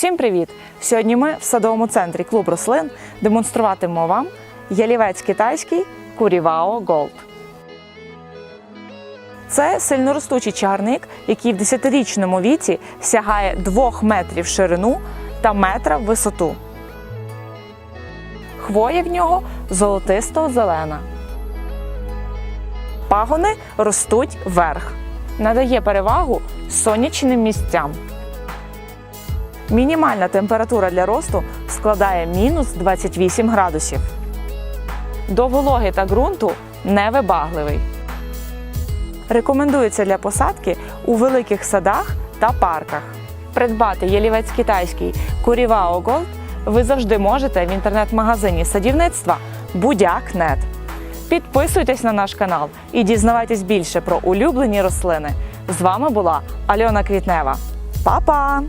Всім привіт! Сьогодні ми в садовому центрі клуб рослин демонструватимемо вам ялівець китайський Курівао Голд. Це сильноростучий чагарник, який в 10-річному віці сягає 2 метрів ширину та метра в висоту. Хвоя в нього золотисто-зелена. Пагони ростуть вверх. Надає перевагу сонячним місцям. Мінімальна температура для росту складає мінус 28 градусів. До вологи та ґрунту невибагливий. Рекомендується для посадки у великих садах та парках. Придбати ялівець китайський Курівао Голд ви завжди можете в інтернет-магазині садівництва Будяк.нет. Підписуйтесь на наш канал і дізнавайтесь більше про улюблені рослини. З вами була Альона Квітнева. Па-па!